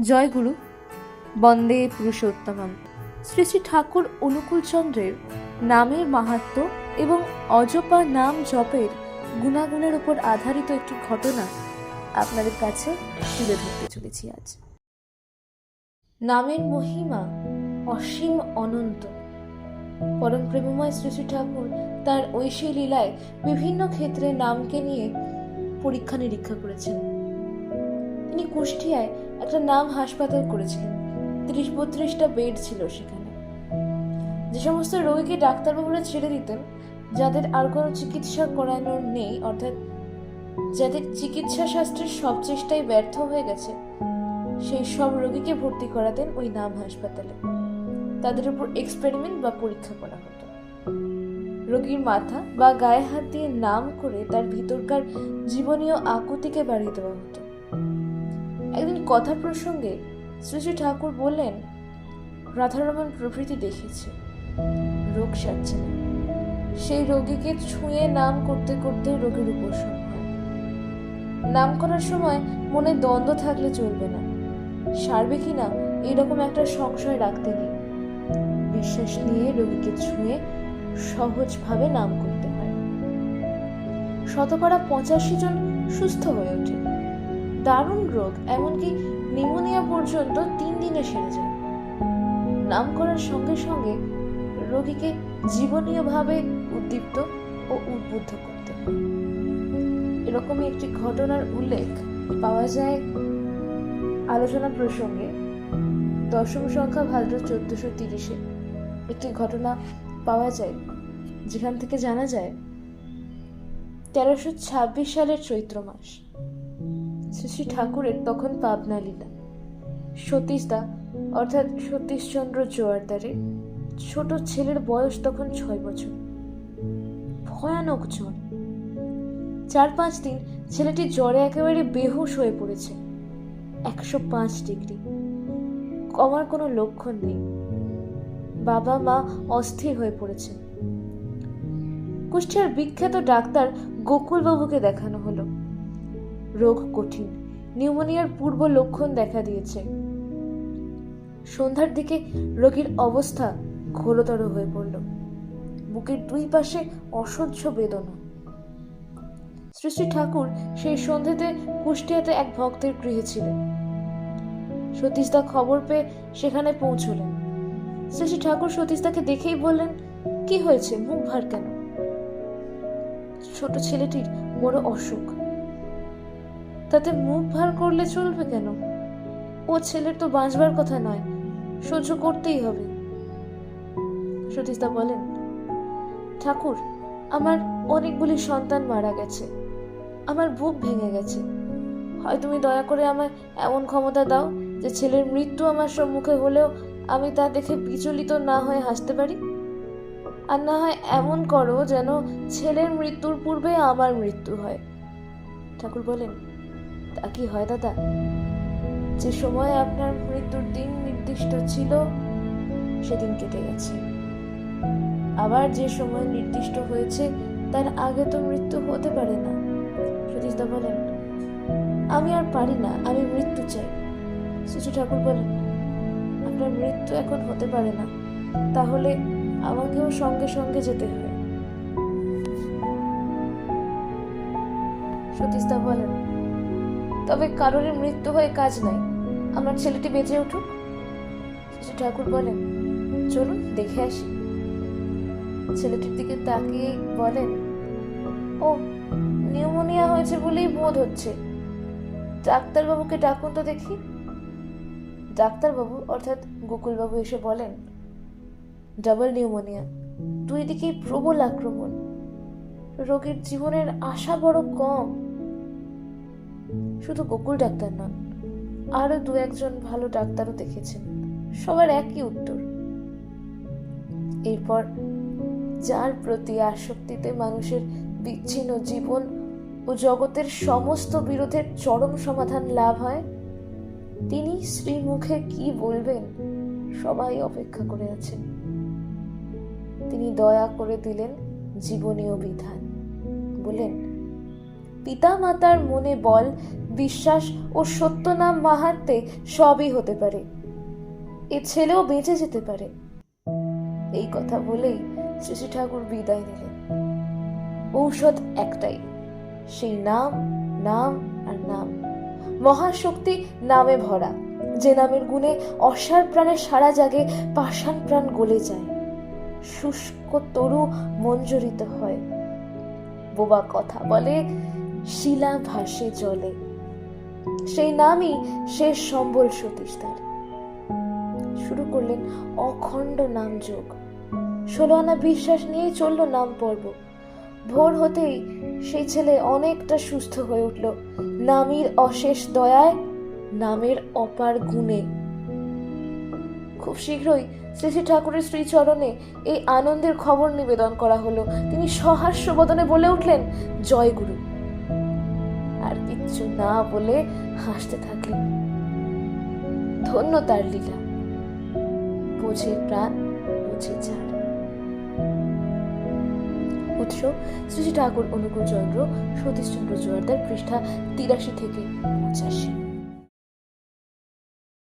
জয় গুরু, বন্দে পুরুষোত্তমম। শ্রী শ্রী ঠাকুর অনুকূলচন্দ্রের নামের মাহাত্ম্য এবং অজপা নাম জপের গুণাগুণের উপর আধারিত একটি ঘটনা আপনাদের কাছে তুলে ধরতে চলেছি আজ। নামের মহিমা অসীম অনন্ত। পরম প্রেমময় শ্রী শ্রী ঠাকুর তার ঐশী লীলায় বিভিন্ন ক্ষেত্রে নামকে নিয়ে পরীক্ষা নিরীক্ষা করেছেন। তিনি কুষ্টিয়ায় একটা নাম হাসপাতাল করেছিলেন। ত্রিশ বত্রিশটা বেড ছিল সেখানে। যে সমস্ত রোগীকে ডাক্তারবাবুরা ছেড়ে দিতেন, যাদের আর কোনো চিকিৎসা করানোর নেই, অর্থাৎ যাদের চিকিৎসা শাস্ত্রের সব চেষ্টাই ব্যর্থ হয়ে গেছে, সেই সব রোগীকে ভর্তি করাতেন ওই নাম হাসপাতালে। তাদের উপর এক্সপেরিমেন্ট বা পরীক্ষা করা হতো। রোগীর মাথা বা গায়ে হাত দিয়ে নাম করে তার ভিতরকার জীবনীয় আকুতিকে বাড়িয়ে দেওয়া হতো। একদিন কথা প্রসঙ্গে শ্রী শ্রী ঠাকুর বললেন, রাধারমন প্রভৃতি দেখেছে। রোগ সারছে না। সেই রোগীকে ছুঁয়ে নাম করতে করতে রোগীর উপশম নাম করার সময় মনে দ্বন্দ্ব থাকলে চলবে না। সারবে কিনা এরকম একটা সংশয় রাখতে নেই। বিশ্বাস নিয়ে রোগীকে ছুঁয়ে সহজভাবে নাম করতে হয়। শতকরা পঁচাশি জন সুস্থ হয়ে ওঠে। দারুণ রোগ, এমনকি নিউমোনিয়া পর্যন্ত তিন দিনে সেরে যায়। নাম করার সঙ্গে সঙ্গে রোগীকে জীবনীয়ভাবে উদ্দীপ্ত ও উদ্বুদ্ধ করতে হয়। এরকমই একটি ঘটনার উল্লেখ পাওয়া যায় আলোচনা প্রসঙ্গে। দশম সংখ্যা ভাদ্র চোদ্দশো তিরিশে একটি ঘটনা পাওয়া যায়, যেখান থেকে জানা যায়, তেরোশো ছাব্বিশ সালের চৈত্র মাস। শ্রী শ্রী ঠাকুরের তখন পাবনা লীলা সতীশদা, অর্থাৎ সতীশচন্দ্র জোয়ারদারে ছোট ছেলের বয়স তখন ছয় বছর। ভয়ানক জ্বর। চার পাঁচ দিন ছেলেটি জ্বরে একেবারে বেহুশ হয়ে পড়েছে। একশো পাঁচ ডিগ্রি। কমার কোনো লক্ষণ নেই। বাবা মা অস্থির হয়ে পড়েছেন। কুষ্টিয়ার বিখ্যাত ডাক্তার গোকুলবাবুকে দেখানো হলো। রোগ কঠিন। নিউমোনিয়ার পূর্ব লক্ষণ দেখা দিয়েছে। সন্ধ্যার দিকে রোগীর অবস্থা ঘোরতর হয়ে পড়ল। বুকের দুই পাশে অসহ্য বেদনা। শ্রী ঠাকুর সেই সন্ধ্যেতে কুষ্টিয়াতে এক ভক্তের গৃহে ছিলেন। সতীশ সতীশদা খবর পেয়ে সেখানে পৌঁছলেন। শ্রী ঠাকুর সতীশদাকে দেখেই বললেন, কি হয়েছে? মুখ ভার কেন? ছোট ছেলেটির বড় অসুখ। তাতে মুখ ভার করলে চলবে কেন? ও ছেলের তো বাঁচবার কথা নয়, সহ্য করতেই হবে। সতীশদা বলেন, ঠাকুর, আমার অনেকগুলি সন্তান মারা গেছে। আমার বুক ভেঙে গেছে। হয় তুমি দয়া করে আমায় এমন ক্ষমতা দাও যে ছেলের মৃত্যু আমার সম্মুখে হলেও আমি তা দেখে বিচলিত না হয়ে হাসতে পারি? আর না হয় এমন করো যেন ছেলের মৃত্যুর পূর্বে আমার মৃত্যু হয়। ঠাকুর বলেন তা কি হয় দাদা? যে সময় আপনার মৃত্যুর দিন নির্দিষ্ট ছিল, সেদিন কেটে গেছে। আবার যে সময় নির্দিষ্ট হয়েছে, তার আগে তো মৃত্যু হতে পারে না। সতীশদা বলেন, আমি আর পারি না, আমি মৃত্যু চাই। শিশু ঠাকুর বলেন, আপনার মৃত্যু এখন হতে পারে না, তাহলে আমাকেও সঙ্গে সঙ্গে যেতে হয়। সতীশদা বলেন তবে কারোর মৃত্যু হয়ে কাজ নাই। আমার ছেলেটি বেঁচে উঠুক। ঠাকুর বলেন। চলুন, দেখে আসি। ছেলেটির দিকে তাকিয়ে বলেন, ও, নিউমোনিয়া হয়েছে বলেই বোধ হচ্ছে। ডাক্তারবাবুকে ডাকুন তো দেখি। ডাক্তারবাবু, অর্থাৎ গোকুলবাবু এসে বলেন, ডাবল নিউমোনিয়া, দুই দিকেই প্রবল আক্রমণ। রোগীর জীবনের আশা বড় কম। শুধু গোকুল ডাক্তার নন, আরও দু একজন ভালো ডাক্তারও দেখেছেন। সবার একই উত্তর। এরপর যার প্রতি আসক্তিতে মানুষের বিচ্ছিন্ন জীবন ও জগতের সমস্ত বিরোধের চরম সমাধান লাভ হয়, তিনি শ্রীমুখে কি বলবেন সবাই অপেক্ষা করে আছেন। তিনি দয়া করে দিলেন জীবনীয় বিধান। বলেন পিতা মাতার মনে বল বিশ্বাস ও সত্য নাম মাহাত্মে সবই হতে পারে। এ ছেলেও বেঁচে যেতে পারে। এই কথা বলেই শ্রী শ্রী ঠাকুর বিদায় নিলেন। ঔষধ একটাই, সেই নাম নাম আর নাম। মহাশক্তি নামে ভরা, যে নামের গুণে অসার প্রাণে সারা জাগে, পাষাণ প্রাণ গলে যায়। শুষ্ক তরু মঞ্জরিত হয়। বোবা কথা বলে, শিলা ভাসে জলে। সেই নামই শেষ সম্বল সতীশ তার। শুরু করলেন অখণ্ড নাম যোগ ষোলো আনা বিশ্বাস নিয়েই চলল নাম পর্ব ভোর হতেই সেই ছেলে অনেকটা সুস্থ হয়ে উঠল। নামির অশেষ দয়ায়, নামের অপার গুণে। খুব শীঘ্রই শ্রী শ্রী ঠাকুরের শ্রীচরণে এই আনন্দের খবর নিবেদন করা হলো। তিনি সহাস্য বদনে বলে উঠলেন, জয় গুরু। কিচ্ছু না বলে হাসতে থাকলেন ধন্য তার লীলা। বোঝে প্রাণ, বোঝে ছাড় উৎস শ্রীজি শ্রী ঠাকুর অনুকূল চন্দ্র সতীশচন্দ্র জোয়ারদার পৃষ্ঠা তিরাশি থেকে পঁচাশি।